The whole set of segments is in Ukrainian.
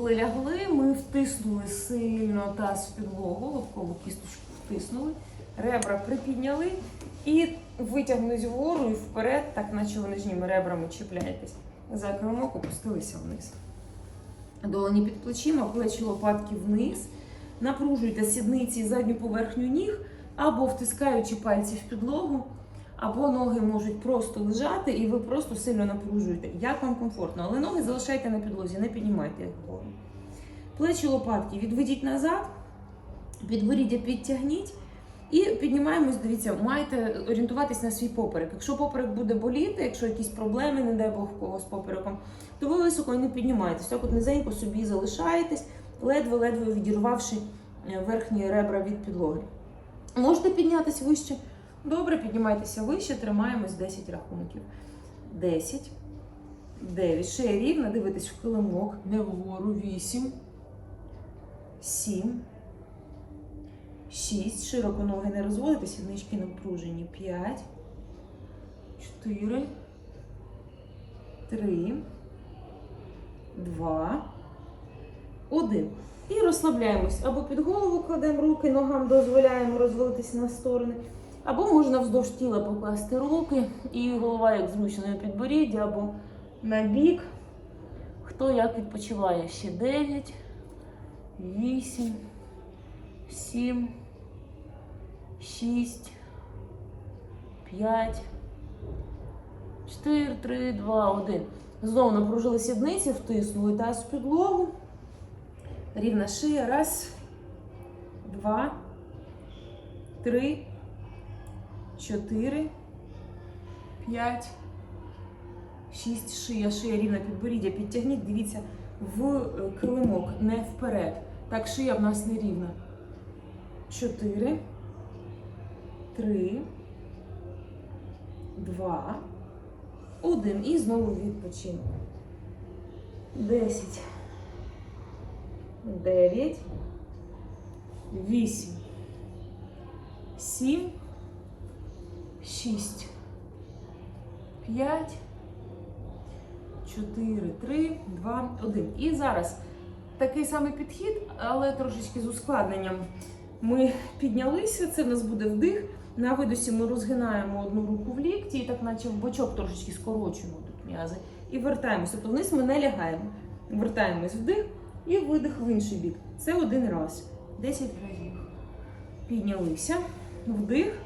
Коли лягли, ми втиснули сильно таз в підлогу, лобкову кісточку втиснули, ребра припідняли і витягнулись вгору і вперед, так наче ви нижніми ребрами чіпляєтесь. За килимок опустилися вниз. Долоні під плечима, плечі лопатки вниз. Напружуйте сідниці і задню поверхню ніг, або втискаючи пальці в підлогу, або ноги можуть просто лежати, і ви просто сильно напружуєте. Як вам комфортно, але ноги залишайте на підлозі, не піднімайте їх вгору. Плечі лопатки відведіть назад, підборіддя підтягніть. І піднімаємось, дивіться, маєте орієнтуватись на свій поперек. Якщо поперек буде боліти, якщо якісь проблеми, не дай Бог кого з попереком, то ви високо не піднімаєтесь. Так от низенько собі залишаєтесь, ледве-ледве відірвавши е, верхні ребра від підлоги. Можете піднятися вище? Добре, піднімайтеся вище, тримаємось 10 рахунків. 10, 9, шея рівна, дивитесь в килимок, не вгору, 8, 7, 6, широко ноги не розводите, сіднички напружені, 5, 4, 3, 2, 1. І розслабляємось. Або під голову кладемо руки, ногам дозволяємо розвалитися на сторони. Або можна вздовж тіла покласти руки і голова як зручно підборіддя, або на бік. Хто як відпочиває? Ще 9, 8, 7, 6, 5, 4, 3, 2, 1. Знову напружили сідниці, втиснули таз в підлогу. Рівна шия. Раз, два, три, чотири, п'ять, шість. Шия, шия рівна підборіддя. Підтягніть, дивіться, в е, килимок, не вперед. Так, шия в нас не рівна. Чотири, три, два, один. І знову відпочинок. Десять. 9, 8, 7, 6, 5, 4, 3, 2, 1. І зараз такий самий підхід, але трошечки з ускладненням. Ми піднялися, це в нас буде вдих. На видосі ми розгинаємо одну руку в лікті, і так наче в бочок трошечки скорочуємо тут м'язи. І вертаємося. Тобто вниз ми не лягаємо. Вертаємось вдих. І видих в інший бік. Це один раз. 10 разів. Піднялися. Вдих.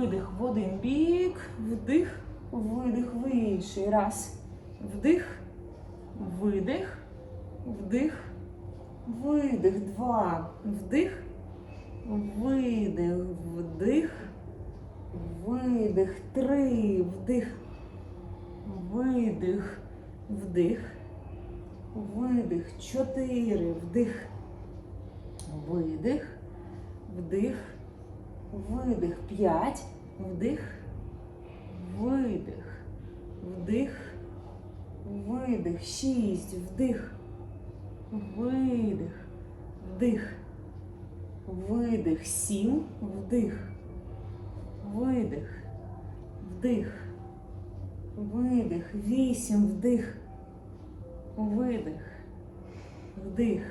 Видих в один бік. Вдих. Видих в інший. Раз. Вдих. Видих. Вдих. Видих. Два. Вдих. Видих. Вдих. Видих. Три. Вдих. Видих. Вдих. Видих. Чотири. Вдих. Видих. Вдих. Видих. П'ять. Вдих. Видих. Вдих. Видих. Шість. Вдих. Видих. Вдих. Видих. Сім. Вдих. Видих. Вдих. Видих. Вісім. Вдих. Видих. Вдих.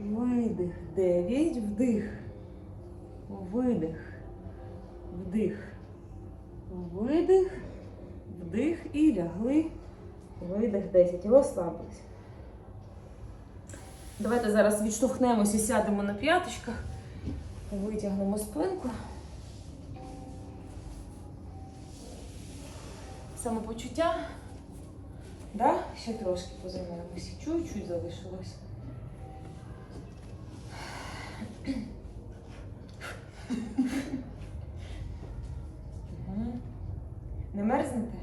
Видих. Дев'ять. Вдих. Видих. Вдих. Видих. Вдих. І лягли. Видих 10. Розслабились. Давайте зараз відштовхнемося, сядемо на п'яточках. Витягнемо спинку. Самопочуття. Да? Ще трошки позаймаємося. Чуть-чуть залишилось. Мгм. Не мерзнете?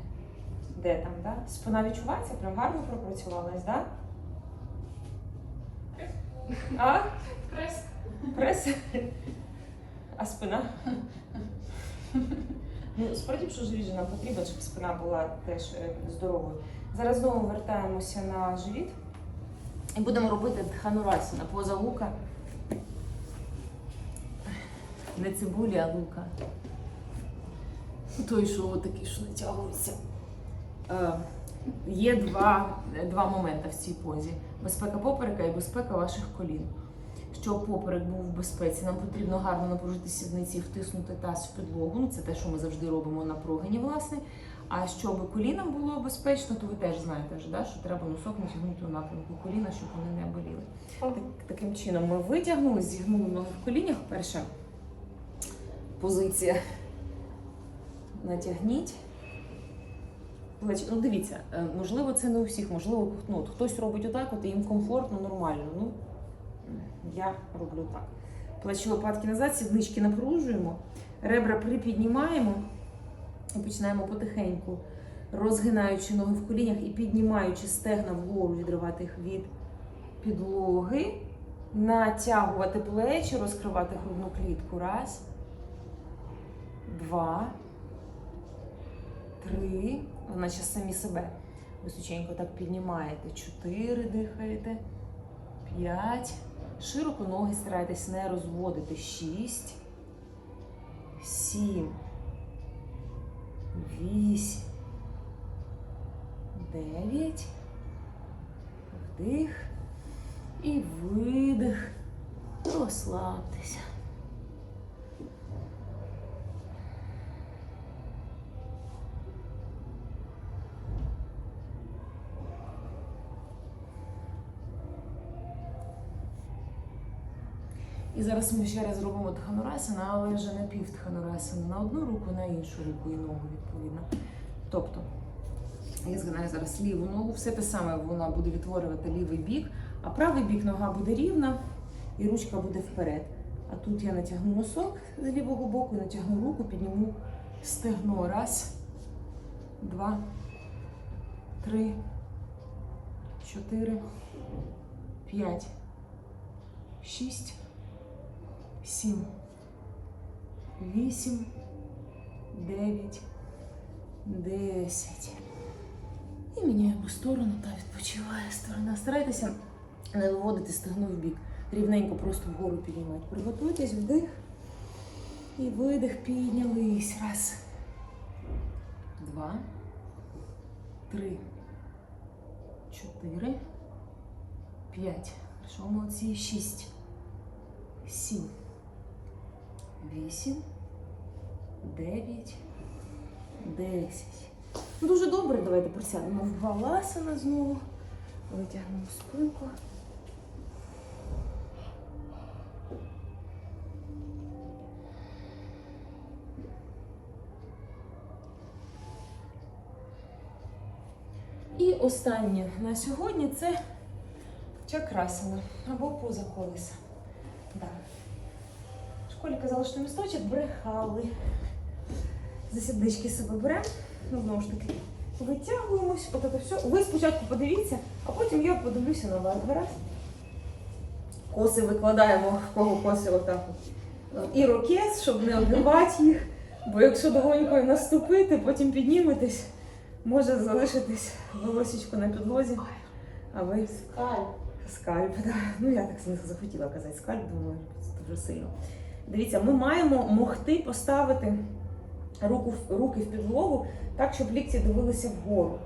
Де там, да? Спина відчувається? Прям гарно пропрацювалась, да? А? Прес. Прес? А спина? Ну, справді, що живіт же нам потрібно, щоб спина була теж е, здоровою. Зараз знову вертаємося на живіт і будемо робити дханурасана, поза лука. Не цибулі, а лука. Той, що такий, що натягується. Є два, два моменти в цій позі: безпека поперека і безпека ваших колін. Щоб поперек був в безпеці, нам потрібно гарно напружити сідниці втиснути таз в підлогу. Ну, це те, що ми завжди робимо на прогині, власне. А щоб колінам було безпечно, то ви теж знаєте, вже, да, що треба носок натягнути у напрямку коліна, щоб вони не боліли. Так, таким чином ми витягнули, зігнули ноги в колінях. Перша позиція. Натягніть. Ну, дивіться, е, можливо, це не у всіх, можливо, ну, от хтось робить отак, от і їм комфортно, нормально. Ну, я роблю так. Плечі лопатки назад, сіднички напружуємо, ребра припіднімаємо і починаємо потихеньку, розгинаючи ноги в колінях і піднімаючи стегна вгору, відривати їх від підлоги, натягувати плечі, розкривати грудну клітку. Раз, два, три. Ви наче самі себе височенько так піднімаєте. Чотири дихаєте. П'ять. Широко ноги старайтесь не розводити. Шість. Сім. Вісім. Дев'ять. Вдих. І видих. Розслабтеся. І зараз ми ще раз зробимо тханурасана, але вже не пів тханурасана на одну руку, на іншу руку і ногу відповідно. Тобто я згинаю зараз ліву ногу, все те саме вона буде відтворювати лівий бік, а правий бік нога буде рівна і ручка буде вперед. А тут я натягну носок з лівого боку, натягну руку, підніму стегно. Раз, два, три, чотири, п'ять, шість, сім, вісім, дев'ять, десять. І міняємо сторону та відпочиває сторона. Старайтеся не виводити стегно в бік. Рівненько просто вгору піднімати. Приготуйтесь, вдих і видих, піднялись. Раз, два, три, чотири, п'ять. Хорошо, молодці. Шість, сім, вісім, дев'ять, десять. Ну, Дуже добре, давайте присядемо в баласана знову. Витягнемо спинку. І останнє на сьогодні це чакрасана або поза колеса. Да. В школі казали, що місточок брехали. За сіднички себе беремо. Ну, знову ж таки, витягуємось, от це все. Ви спочатку подивіться, а потім я подивлюся на вас. Гаразд? Коси викладаємо, в кого коси отак. от. І рокес, щоб не обривати їх. Бо якщо довгонько наступити, потім підніметесь, може залишитись волосічко на підлозі. А ви Скальп. Скальп, да. Ну я так захотіла казати скальп, думаю, це дуже сильно. Дивіться, ми маємо могти поставити руку, руки в підлогу так, щоб лікті дивилися вгору.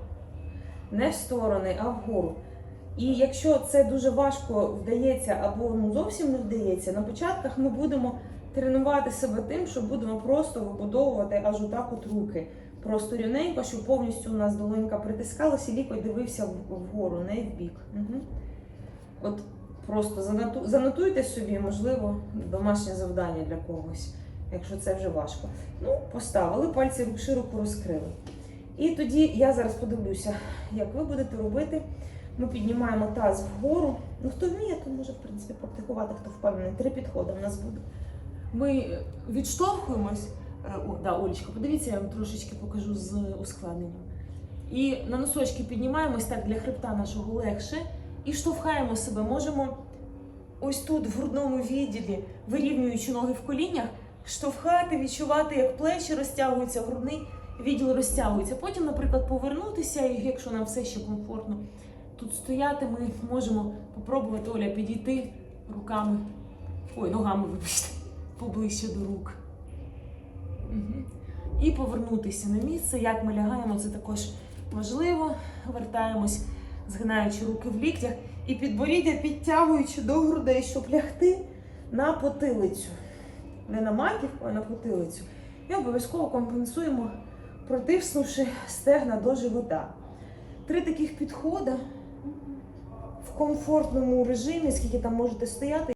Не в сторони, а вгору. І якщо це дуже важко вдається або ну, зовсім не вдається, на початках ми будемо тренувати себе тим, що будемо просто вибудовувати аж отак от руки. Просто рівненько, щоб повністю у нас долонька притискалася і лікоть дивився вгору, не в бік. Угу. От просто заноту, занотуйте собі, можливо, домашнє завдання для когось, якщо це вже важко. Ну, поставили, пальці широко розкрили. І тоді я зараз подивлюся, як ви будете робити. Ми піднімаємо таз вгору. Ну, хто вміє, то може, в принципі, практикувати, хто впевнений. Три підходи в нас буде. Ми відштовхуємось. Е, О, да, Олечка, подивіться, я вам трошечки покажу з ускладненням. І на носочки піднімаємось так для хребта нашого легше. І штовхаємо себе. Можемо ось тут, в грудному відділі, вирівнюючи ноги в коліннях, штовхати, відчувати, як плечі розтягуються, грудний відділ розтягується. Потім, наприклад, повернутися, і якщо нам все ще комфортно тут стояти, ми можемо попробувати Оля підійти руками, ой, ногами, вибачте, поближче до рук. Угу. І повернутися на місце. Як ми лягаємо, це також Можливо, вертаємось, згинаючи руки в ліктях і підборіддя підтягуючи до грудей, щоб лягти на потилицю. Не на маківку, а на потилицю. І обов'язково компенсуємо, протиснувши стегна до живота. Три таких підходи в комфортному режимі, скільки там можете стояти.